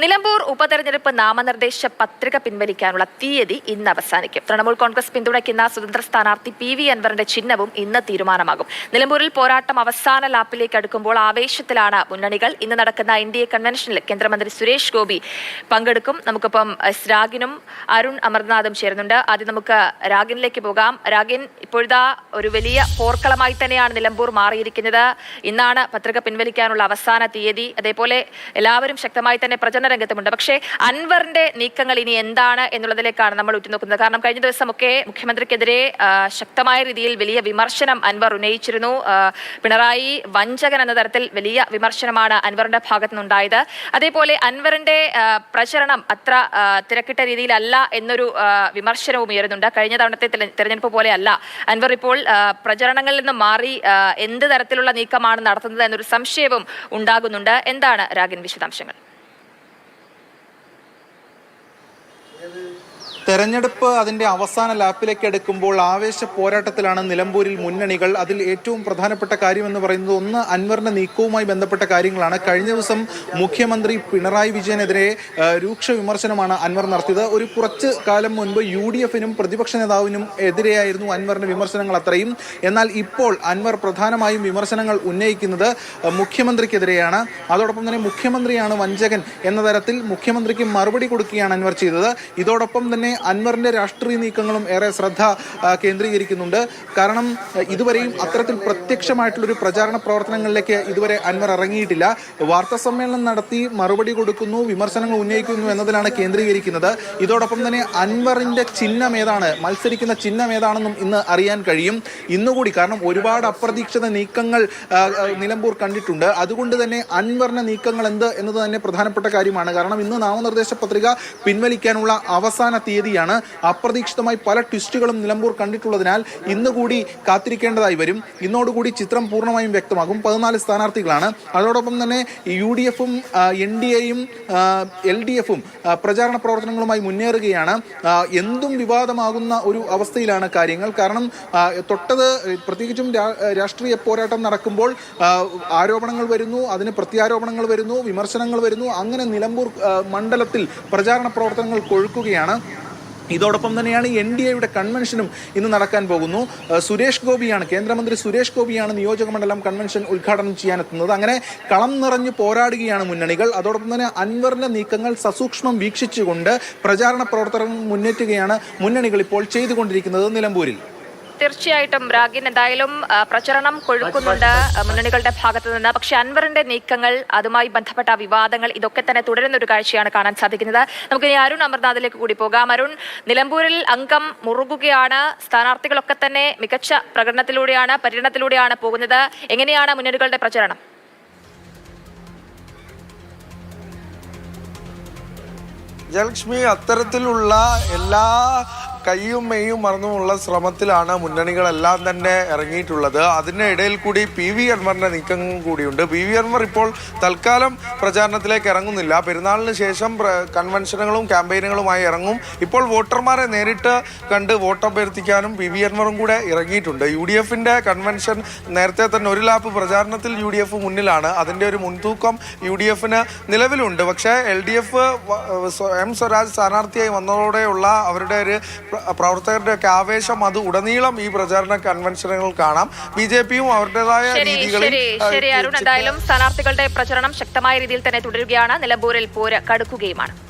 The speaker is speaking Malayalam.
നിലമ്പൂർ ഉപതെരഞ്ഞെടുപ്പ് നാമനിർദ്ദേശ പത്രിക പിൻവലിക്കാനുള്ള തീയതി ഇന്ന് അവസാനിക്കും. തൃണമൂൽ കോൺഗ്രസ് പിന്തുണയ്ക്കുന്ന സ്വതന്ത്ര സ്ഥാനാർത്ഥി പി വി അൻവറിന്റെ ചിഹ്നവും ഇന്ന് തീരുമാനമാകും. നിലമ്പൂരിൽ പോരാട്ടം അവസാന ലാപ്പിലേക്ക് അടുക്കുമ്പോൾ ആവേശത്തിലാണ് മുന്നണികൾ. ഇന്ന് നടക്കുന്ന എൻ ഡി എ കൺവെൻഷനിൽ കേന്ദ്രമന്ത്രി സുരേഷ് ഗോപി പങ്കെടുക്കും. നമുക്കിപ്പം രാഗിനും അരുൺ അമർനാഥും ചേരുന്നുണ്ട്. ആദ്യം നമുക്ക് രാഗിനിലേക്ക് പോകാം. രാഗിൻ ഇപ്പോഴത്തെ ഒരു വലിയ പോർക്കളമായി തന്നെയാണ് നിലമ്പൂർ മാറിയിരിക്കുന്നത്. ഇന്നാണ് പത്രിക പിൻവലിക്കാനുള്ള അവസാന തീയതി. അതേപോലെ എല്ലാവരും ശക്തമായി തന്നെ പ്രചരണ രംഗത്തുമുണ്ട്. പക്ഷേ അൻവറിന്റെ നീക്കങ്ങൾ ഇനി എന്താണ് എന്നുള്ളതിലേക്കാണ് നമ്മൾ ഉറ്റുനോക്കുന്നത്. കാരണം കഴിഞ്ഞ ദിവസമൊക്കെ മുഖ്യമന്ത്രിക്കെതിരെ ശക്തമായ രീതിയിൽ വലിയ വിമർശനം അൻവർ ഉന്നയിച്ചിരുന്നു. പിണറായി വഞ്ചകൻ എന്ന തരത്തിൽ വലിയ വിമർശനമാണ് അൻവറിന്റെ ഭാഗത്തു നിന്നുണ്ടായത്. അതേപോലെ അൻവറിന്റെ പ്രചരണം അത്ര തിരക്കിട്ട രീതിയിലല്ല എന്നൊരു വിമർശനവും ഉയരുന്നുണ്ട്. കഴിഞ്ഞ തവണത്തെ തെരഞ്ഞെടുപ്പ് പോലെയല്ല. അൻവർ ഇപ്പോൾ പ്രചരണങ്ങളിൽ നിന്ന് മാറി എന്ത് തരത്തിലുള്ള നീക്കമാണ് നടത്തുന്നത് എന്നൊരു സംശയവും ഉണ്ടാകുന്നുണ്ട്. എന്താണ് രാഗിൻ വിശദാംശങ്ങൾ? തെരഞ്ഞെടുപ്പ് അതിന്റെ അവസാന ലാപ്പിലേക്ക് എടുക്കുമ്പോൾ ആവേശ പോരാട്ടത്തിലാണ് നിലമ്പൂരിൽ മുന്നണികൾ. അതിൽ ഏറ്റവും പ്രധാനപ്പെട്ട കാര്യം എന്ന് പറയുന്നത് ഒന്ന് അൻവറിന്റെ നീക്കവുമായി ബന്ധപ്പെട്ട കാര്യങ്ങളാണ്. കഴിഞ്ഞ ദിവസം മുഖ്യമന്ത്രി പിണറായി വിജയനെതിരെ രൂക്ഷ വിമർശനമാണ് അൻവർ നടത്തിയത്. ഒരു കുറച്ച് കാലം മുൻപ് യു ഡി എഫിനും പ്രതിപക്ഷ നേതാവിനും എതിരെയായിരുന്നു അൻവറിന്റെ വിമർശനങ്ങൾ അത്രയും. എന്നാൽ ഇപ്പോൾ അൻവർ പ്രധാനമായും വിമർശനങ്ങൾ ഉന്നയിക്കുന്നത് മുഖ്യമന്ത്രിക്കെതിരെയാണ്. അതോടൊപ്പം തന്നെ മുഖ്യമന്ത്രിയാണ് വഞ്ചകൻ എന്ന തരത്തിൽ മുഖ്യമന്ത്രിക്ക് മറുപടി കൊടുക്കുകയാണ് അൻവർ ചെയ്തത്. ഇതോടൊപ്പം തന്നെ അൻവറിന്റെ രാഷ്ട്രീയ നീക്കങ്ങളും ഏറെ ശ്രദ്ധ കേന്ദ്രീകരിക്കുന്നുണ്ട്. കാരണം ഇതുവരെയും അത്തരത്തിൽ പ്രത്യക്ഷമായിട്ടുള്ളൊരു പ്രചാരണ പ്രവർത്തനങ്ങളിലേക്ക് ഇതുവരെ അൻവർ ഇറങ്ങിയിട്ടില്ല. വാർത്താ സമ്മേളനം നടത്തി മറുപടി കൊടുക്കുന്നു വിമർശനങ്ങൾ ഉന്നയിക്കുന്നു എന്നതിലാണ് കേന്ദ്രീകരിക്കുന്നത്. ഇതോടൊപ്പം തന്നെ അൻവറിന്റെ ചിഹ്നം ഏതാണ് മത്സരിക്കുന്ന ചിഹ്നം ഏതാണെന്നും ഇന്ന് അറിയാൻ കഴിയും. ഇന്നുകൂടി കാരണം ഒരുപാട് അപ്രതീക്ഷിത നീക്കങ്ങൾ നിലമ്പൂർ കണ്ടിട്ടുണ്ട്. അതുകൊണ്ട് തന്നെ അൻവറിന്റെ നീക്കങ്ങൾ എന്ത് എന്നത് തന്നെ പ്രധാനപ്പെട്ട കാര്യമാണ്. കാരണം ഇന്ന് നാമനിർദ്ദേശ പത്രിക പിൻവലിക്കാനുള്ള അവസാന തീയതിയാണ്. അപ്രതീക്ഷിതമായി പല ട്വിസ്റ്റുകളും നിലമ്പൂർ കണ്ടിട്ടുള്ളതിനാൽ ഇന്ന് കൂടി കാത്തിരിക്കേണ്ടതായി വരും. ഇന്നോടുകൂടി ചിത്രം പൂർണമായും വ്യക്തമാകും. പതിനാല് സ്ഥാനാർത്ഥികളാണ്. അതോടൊപ്പം തന്നെ യു ഡി എഫും എൻ ഡി എയും എൽ ഡി എഫും പ്രചാരണ പ്രവർത്തനങ്ങളുമായി മുന്നേറുകയാണ്. എന്തും വിവാദമാകുന്ന ഒരു അവസ്ഥയിലാണ് കാര്യങ്ങൾ. കാരണം തൊട്ടത് പ്രത്യേകിച്ചും രാഷ്ട്രീയ പോരാട്ടം നടക്കുമ്പോൾ ആരോപണങ്ങൾ വരുന്നു അതിന് പ്രത്യാരോപണങ്ങൾ വരുന്നു വിമർശനങ്ങൾ വരുന്നു. അങ്ങനെ നിലമ്പൂർ മണ്ഡലത്തിൽ പ്രചാരണ പ്രവർത്തനങ്ങൾ കൊഴുക്കുകയാണ് ഇതോടൊപ്പം തന്നെയാണ് എൻ ഡി എയുടെ കൺവെൻഷനും ഇന്ന് നടക്കാൻ പോകുന്നു. സുരേഷ് ഗോപിയാണ് കേന്ദ്രമന്ത്രി സുരേഷ് ഗോപിയാണ് നിയോജക മണ്ഡലം കൺവെൻഷൻ ഉദ്ഘാടനം ചെയ്യാനെത്തുന്നത് അങ്ങനെ കളം നിറഞ്ഞു പോരാടുകയാണ് മുന്നണികൾ. അതോടൊപ്പം തന്നെ അൻവറിന്റെ നീക്കങ്ങൾ സസൂക്ഷ്മം വീക്ഷിച്ചുകൊണ്ട് പ്രചാരണ പ്രവർത്തനങ്ങൾ മുന്നേറ്റുകയാണ് മുന്നണികൾ ഇപ്പോൾ ചെയ്തുകൊണ്ടിരിക്കുന്നത് നിലമ്പൂരിൽ. തീർച്ചയായിട്ടും രാഗിൻ എന്തായാലും പ്രചരണം കൊഴുക്കുന്നുണ്ട് മുന്നണികളുടെ ഭാഗത്തു നിന്ന്. പക്ഷെ അൻവറിന്റെ നീക്കങ്ങൾ അതുമായി ബന്ധപ്പെട്ട വിവാദങ്ങൾ ഇതൊക്കെ തന്നെ തുടരുന്ന ഒരു കാഴ്ചയാണ് കാണാൻ സാധിക്കുന്നത്. നമുക്ക് ഇനി അരുൺ അമർനാഥിലേക്ക് കൂടി പോകാം. അരുൺ നിലമ്പൂരിൽ അംഗം മുറുകുകയാണ്. സ്ഥാനാർത്ഥികളൊക്കെ തന്നെ മികച്ച പ്രകടനത്തിലൂടെയാണ് പര്യടനത്തിലൂടെയാണ് പോകുന്നത്. എങ്ങനെയാണ് മുന്നണികളുടെ പ്രചരണം? ജയലക്ഷ്മി അത്തരത്തിലുള്ള എല്ലാ കയ്യും മെയ്യും മറന്നുമുള്ള ശ്രമത്തിലാണ് മുന്നണികളെല്ലാം തന്നെ ഇറങ്ങിയിട്ടുള്ളത്. അതിന്റെ ഇടയിൽ കൂടി പി വി അൻവറിന്റെ നീക്കം കൂടിയുണ്ട്. പി വി അൻവർ ഇപ്പോൾ തൽക്കാലം പ്രചാരണത്തിലേക്ക് ഇറങ്ങുന്നില്ല. പെരുന്നാളിന് ശേഷം കൺവെൻഷനുകളും ക്യാമ്പയിനുകളുമായി ഇറങ്ങും. ഇപ്പോൾ വോട്ടർമാരെ നേരിട്ട് കണ്ട് വോട്ട് അഭ്യർത്ഥിക്കാനും പി വി അൻവറും കൂടെ ഇറങ്ങിയിട്ടുണ്ട്. യു ഡി എഫിന്റെ കൺവെൻഷൻ നേരത്തെ തന്നെ ഒരു ലാപ്പ് പ്രചാരണത്തിൽ യു ഡി എഫ് മുന്നിലാണ്. അതിന്റെ ഒരു മുൻതൂക്കം യു ഡി എഫിന് നിലവിലുണ്ട്. പക്ഷേ L D F M Swaraj സ്ഥാനാർത്ഥിയായി വന്നതോടെയുള്ള അവരുടെ ഒരു പ്ര- പ്രവർത്തകരുടെ ഒക്കെ ആവേശം അത് ഉടനീളം ഈ പ്രചാരണ കൺവെൻഷനുകൾ കാണാം. ബി ജെ പിയും അവരുടേതായ രീതികളിൽ ശരി. അരുൺ എന്തായാലും സ്ഥാനാർത്ഥികളുടെ പ്രചരണം ശക്തമായ രീതിയിൽ തന്നെ തുടരുകയാണ്. നിലമ്പൂരിൽ പോര് കടുക്കുകയുമാണ്.